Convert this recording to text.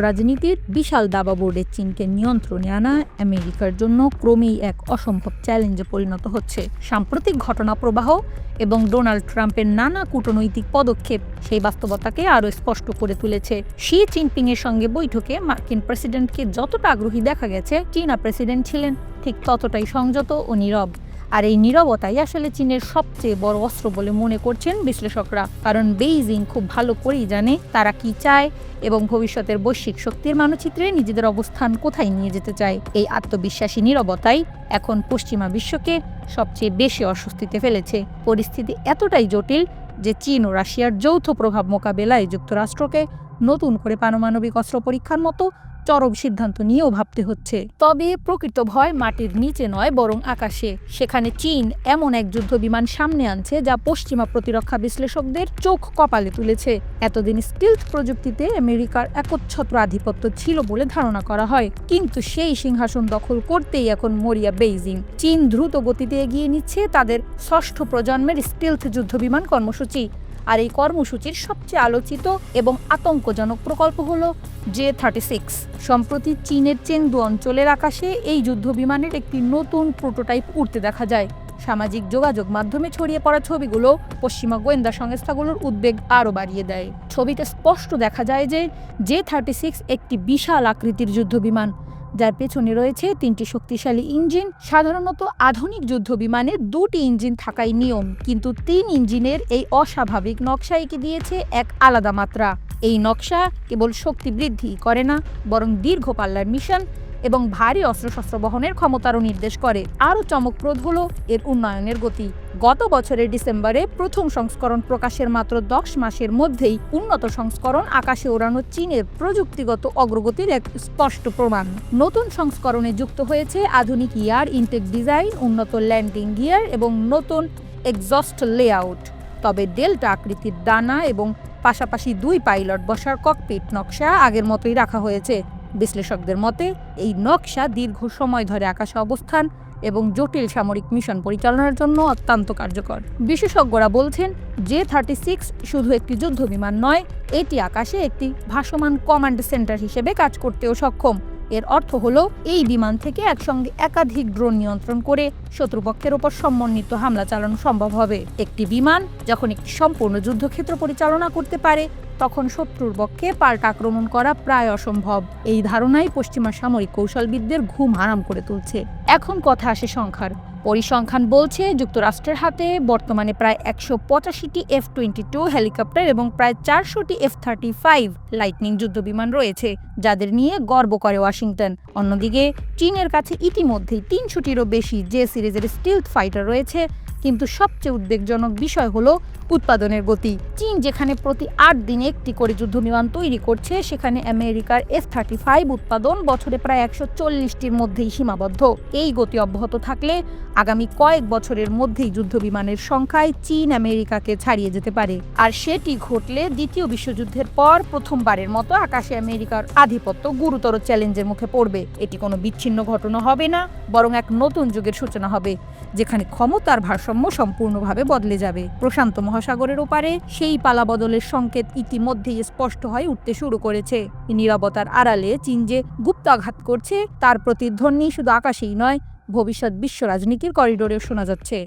রাজনীতির বিশাল দাবা বোর্ডের চীনকে নিয়ন্ত্রণে আনা আমেরিকার জন্য ক্রমেই এক অসম্ভব চ্যালেঞ্জে পরিণত হচ্ছে। সাম্প্রতিক ঘটনা প্রবাহ এবং ডোনাল্ড ট্রাম্পের নানা কূটনৈতিক পদক্ষেপ সেই বাস্তবতাকে আরও স্পষ্ট করে তুলেছে। শি জিনপিং এর সঙ্গে বৈঠকে মার্কিন প্রেসিডেন্টকে যতটা আগ্রহী দেখা গেছে, চীনা প্রেসিডেন্ট ছিলেন ঠিক ততটাই সংযত ও নীরব। আর এই নীরবতাই আসলে চীনের সবচেয়ে বড় অস্ত্র বলে মনে করছেন বিশ্লেষকরা। কারণ বেইজিং খুব ভালো করেই জানে তারা কি চায় এবং ভবিষ্যতের বৈশ্বিক শক্তির মানচিত্রে নিজেদের অবস্থান কোথায় নিয়ে যেতে চায়। এই আত্মবিশ্বাসী নীরবতাই এখন পশ্চিমা বিশ্বকে সবচেয়ে বেশি অস্বস্তিতে ফেলেছে। পরিস্থিতি এতটাই জটিল যে চীন ও রাশিয়ার যৌথ প্রভাব মোকাবেলায় যুক্তরাষ্ট্রকে নতুন করে পারমাণবিক অস্ত্র পরীক্ষার মতো চরম সিদ্ধান্ত নিয়েও ভাবতে হচ্ছে। তবে প্রকৃত ভয় মাটির নিচে নয় বরং আকাশে। সেখানে চীন এমন এক যুদ্ধ বিমান সামনে আনছে যা পশ্চিমা প্রতিরক্ষা বিশ্লেষকদের চোখ কপালে তুলেছে। এতদিন স্টিলথ প্রযুক্তিতে আমেরিকার একচ্ছত্র আধিপত্য ছিল বলে ধারণা করা হয়। কিন্তু সেই সিংহাসন দখল করতেই এখন মরিয়া বেইজিং। চীন দ্রুত গতিতে এগিয়ে নিচ্ছে তাদের ষষ্ঠ প্রজন্মের স্টিলথ যুদ্ধ বিমান কর্মসূচি। আর এই কর্মসূচির সবচেয়ে আলোচিত এবং আতঙ্কজনক প্রকল্প হল জে থার্টি সিক্স। সম্প্রতি চীনের চেংদু অঞ্চলের আকাশে এই যুদ্ধ বিমানের একটি নতুন প্রোটোটাইপ উড়তে দেখা যায়। সামাজিক যোগাযোগ মাধ্যমে ছড়িয়ে পড়া ছবিগুলো পশ্চিমা গোয়েন্দা সংস্থাগুলোর উদ্বেগ আরও বাড়িয়ে দেয়। ছবিতে স্পষ্ট দেখা যায় যে জে থার্টি সিক্স একটি বিশাল আকৃতির যুদ্ধ বিমান। যার পেছনে রয়েছে তিনটি শক্তিশালী ইঞ্জিন, সাধারণত আধুনিক যুদ্ধ বিমানে দুটি ইঞ্জিন থাকাই নিয়ম, কিন্তু তিন ইঞ্জিনের এই অস্বাভাবিক নকশা এঁকে দিয়েছে এক আলাদা মাত্রা। এই নকশা কেবল শক্তি বৃদ্ধি করে না, বরং দীর্ঘ পাল্লার মিশন এবং ভারী অস্ত্রশস্ত্র বহনের ক্ষমতারও নির্দেশ করে। আরও চমকপ্রদ হল এর উন্নয়নের গতি। গত বছরের ডিসেম্বরে প্রথম সংস্করণ প্রকাশের মাত্র দশ মাসের মধ্যেই উন্নত সংস্করণ আকাশে ওড়ানো চীনের প্রযুক্তিগত অগ্রগতির এক স্পষ্ট প্রমাণ। নতুন সংস্করণে যুক্ত হয়েছে আধুনিক ইয়ার, ইনটেক ডিজাইন, উন্নত ল্যান্ডিং গিয়ার এবং নতুন এক্সস্ট লেআউট। তবে ডেল্টা আকৃতির দানা এবং পাশাপাশি দুই পাইলট বসার ককপিট নকশা আগের মতোই রাখা হয়েছে। বিশ্লেষকদের মতে, এই নকশা দীর্ঘ সময় ধরে আকাশে অবস্থান এবং জটিল সামরিক মিশন পরিচালনার জন্য অত্যন্ত কার্যকর। বিশেষজ্ঞরা বলছেন, জে থার্টি সিক্স শুধু একটি যুদ্ধ বিমান নয়, এটি আকাশে একটি ভাসমান কমান্ড সেন্টার হিসেবে কাজ করতেও সক্ষম। এর অর্থ হলো, এই বিমান থেকে একসঙ্গে একাধিক ড্রোন নিয়ন্ত্রণ করে শত্রুপক্ষের ওপর সমন্বিত হামলা চালানো সম্ভব হবে। একটি বিমান যখন একটি সম্পূর্ণ যুদ্ধক্ষেত্র পরিচালনা করতে পারে তখন শত্রুর পক্ষে পাল্টা আক্রমণ করা প্রায় অসম্ভব। এই ধারণাই পশ্চিমা সামরিক কৌশলবিদদের ঘুম হারাম করে তুলছে। এখন কথা আসে সংখ্যার। পরিসংখ্যান বলছে, যুক্তরাষ্ট্রের হাতে বর্তমানে প্রায় একশো পঁচাশিটি এফ টোয়েন্টি টু হেলিকপ্টার এবং প্রায় চারশোটি এফ থার্টি ফাইভ লাইটনিং যুদ্ধবিমান রয়েছে, যাদের নিয়ে গর্ব করে ওয়াশিংটন। অন্যদিকে, চীনের কাছে ইতিমধ্যেই তিনশোটিরও বেশি যে সিরিজের স্টিলথ ফাইটার রয়েছে, কিন্তু সবচেয়ে উদ্বেগজনক বিষয় হলো উৎপাদনের গতি। চীন যেখানে প্রতি আট দিনে একটি করে যুদ্ধবিমান তৈরি করছে, সেখানে আমেরিকার এফ থার্টি ফাইভ উৎপাদন বছরে প্রায় একশো চল্লিশটির মধ্যেই সীমাবদ্ধ। এই গতি অব্যাহত থাকলে আগামী কয়েক বছরের মধ্যেই যুদ্ধবিমানের সংখ্যায় চীন আমেরিকাকে ছাড়িয়ে যেতে পারে। আর সেটি ঘটলে দ্বিতীয় বিশ্বযুদ্ধের পর প্রথমবারের মতো আকাশে আমেরিকার আধিপত্য গুরুতর চ্যালেঞ্জের মুখে পড়বে। এটি কোনো বিচ্ছিন্ন ঘটনা হবে না, বরং এক নতুন যুগের সূচনা হবে, যেখানে ক্ষমতার ভারসাম্য সম্পূর্ণভাবে বদলে যাবে। প্রশান্ত মহাসাগরের ওপারে সেই পালা বদলের সংকেত ইতিমধ্যেই স্পষ্ট হয়ে উঠতে শুরু করেছে। নিরাপত্তার আড়ালে চীন যে গুপ্তাঘাত করছে, তার প্রতিধ্বনি শুধু আকাশেই নয় ভবিষ্যৎ বিশ্ব রাজনীতির করিডোরেও শোনা যাচ্ছে।